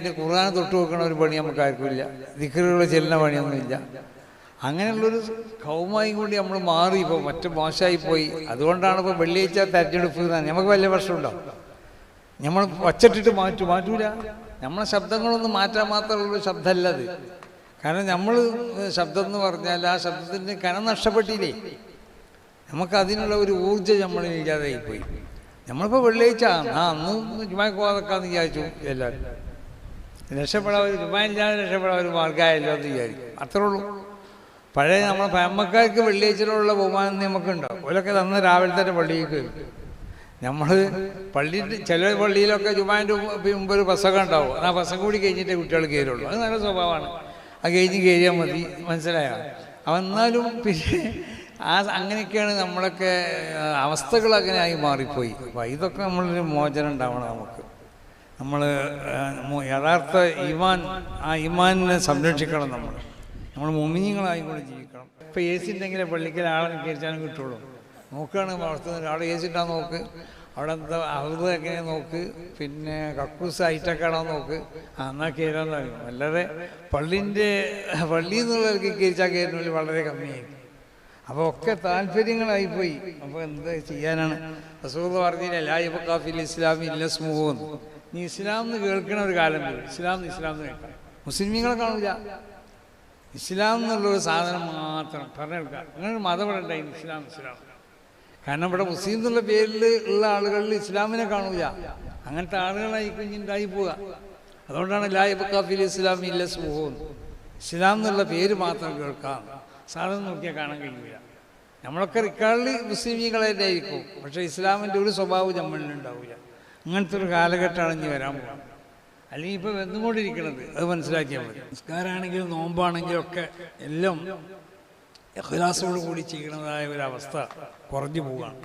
പിന്നെ ഖുർആൻ തൊട്ട് വെക്കണ ഒരു പണി നമുക്ക് ആർക്കുമില്ല ദിക്കറുകൾ ചെല്ലുന്ന പണിയൊന്നുമില്ല അങ്ങനെയുള്ളൊരു കൗമായി കൂടി നമ്മൾ മാറി ഇപ്പോൾ മറ്റു മോശമായി പോയി. അതുകൊണ്ടാണ് ഇപ്പോൾ വെള്ളിയാഴ്ച തെരഞ്ഞെടുപ്പ് നമുക്ക് വലിയ പ്രശ്നമുണ്ടോ? നമ്മൾ വച്ചിട്ടിട്ട് മാറ്റു മാറ്റൂല. നമ്മളെ ശബ്ദങ്ങളൊന്നും മാറ്റാൻ മാത്രമുള്ള ശബ്ദമല്ല അത് കാരണം നമ്മൾ ശബ്ദം എന്ന് പറഞ്ഞാൽ ആ ശബ്ദത്തിന്റെ കനം നഷ്ടപ്പെട്ടില്ലേ? നമുക്ക് അതിനുള്ള ഒരു ഊർജം നമ്മളിൽ ഇല്ലാതായിപ്പോയി. നമ്മളിപ്പോൾ വെള്ളിയാഴ്ച ആ അന്ന് ചുമ്മാ പോകാതൊക്കാന്ന് വിചാരിച്ചു എല്ലാവരും. രക്ഷപ്പെടാൻ ഒരു ജുമായില്ലാതെ രക്ഷപ്പെടാൻ ഒരു മാർഗമായല്ലോ എന്ന് വിചാരിക്കും. അത്രേ ഉള്ളൂ. പഴയ നമ്മളെ പഴമക്കാർക്ക് വെള്ളിയാഴ്ചയിലുള്ള ബഹുമാനം നമുക്കുണ്ടാവും ഓലൊക്കെ തന്ന് രാവിലെ തന്നെ പള്ളിയിലേക്ക് വരും നമ്മൾ പള്ളിയിൽ ചില പള്ളിയിലൊക്കെ ജുമാന്റെ മുമ്പ് ഒരു ബസ്സൊക്കെ ഉണ്ടാവും. ആ ബസ്സൊക്കെ കൂടി കഴിഞ്ഞിട്ടേ കുട്ടികൾ കയറുള്ളൂ. അത് നല്ല സ്വഭാവമാണ്. ആ കഴിഞ്ഞ് കയറിയാൽ മതി. മനസ്സിലായോ? അവ എന്നാലും പിന്നെ ആ അങ്ങനെയൊക്കെയാണ് നമ്മളൊക്കെ അവസ്ഥകൾ അങ്ങനെയായി മാറിപ്പോയി. അപ്പോൾ ഇതൊക്കെ നമ്മളൊരു മോചനം ഉണ്ടാവണം നമുക്ക്. നമ്മൾ യഥാർത്ഥ ഇമാൻ ആ ഇമാനിനെ സംരക്ഷിക്കണം നമ്മൾ നമ്മൾ മുമിനിങ്ങളായി കൂടെ ജീവിക്കണം. ഇപ്പോൾ എ സി ഉണ്ടെങ്കിലേ പള്ളിക്കൽ ആളെ കയറ്റാനും കിട്ടുള്ളൂ. നോക്കുകയാണ് വളർത്തുന്നത് അവിടെ എ സി ഉണ്ടാ നോക്ക്. അവിടെ എന്താ അവത് എങ്ങനെ നോക്ക്. പിന്നെ കക്കൂസ് ഐറ്റൊക്കെ ആണോ നോക്ക്. എന്നാൽ കയറാന്ന് പറയും അല്ലാതെ പള്ളിന്റെ പള്ളിയിൽ നിന്നുള്ളവർക്ക് കയറിച്ചാൽ കയറുന്നതിൽ വളരെ കമ്മിയായിരിക്കും. അപ്പോൾ ഒക്കെ താല്പര്യങ്ങളായിപ്പോയി അപ്പോൾ എന്താ ചെയ്യാനാണ്? അസുഖം പറഞ്ഞില്ല ലായിബ് കാഫിൽ ഇസ്ലാമി ഇല്ല സ്മൂഹെന്ന് നീ ഇസ്ലാം എന്ന് കേൾക്കണ ഒരു കാലം ഇസ്ലാം ഇസ്ലാം എന്ന് കേൾക്കാം മുസ്ലിമീങ്ങളെ കാണില്ല ഇസ്ലാം എന്നുള്ളൊരു സാധനം മാത്രം പറഞ്ഞു കേൾക്കാം അങ്ങനെ മതം ഇവിടെ ഇസ്ലാം ഇസ്ലാം. കാരണം ഇവിടെ മുസ്ലിം എന്നുള്ള പേരിൽ ഉള്ള ആളുകളിൽ ഇസ്ലാമിനെ കാണൂല. അങ്ങനത്തെ ആളുകളായി കുഞ്ഞുണ്ടായി പോവുക. അതുകൊണ്ടാണ് ലായിബ് കാഫിൽ ഇസ്ലാം ഇല്ല സുഹോന്ന് ഇസ്ലാം എന്നുള്ള പേര് മാത്രം കേൾക്കാം. സാധനം നോക്കിയാൽ കാണാൻ കഴിയില്ല നമ്മളൊക്കെ റിക്കാർഡിൽ മുസ്ലിമീങ്ങളെ ആയിരിക്കും പക്ഷേ ഇസ്ലാമിന്റെ ഒരു സ്വഭാവം നമ്മളിൽ ഉണ്ടാവില്ല അങ്ങനത്തെ ഒരു കാലഘട്ടമാണ് ഇനി വരാൻ പോകുന്നത്. അല്ലെങ്കിൽ ഇപ്പോൾ വന്നുകൊണ്ടിരിക്കുന്നത് അത് മനസ്സിലാക്കിയാൽ മതി. നിസ്കാരമാണെങ്കിലും നോമ്പാണെങ്കിലും ഒക്കെ എല്ലാം ഇഖ്ലാസോട് കൂടി ചെയ്യണതായ ഒരു അവസ്ഥ കുറഞ്ഞു പോവുകയാണ്.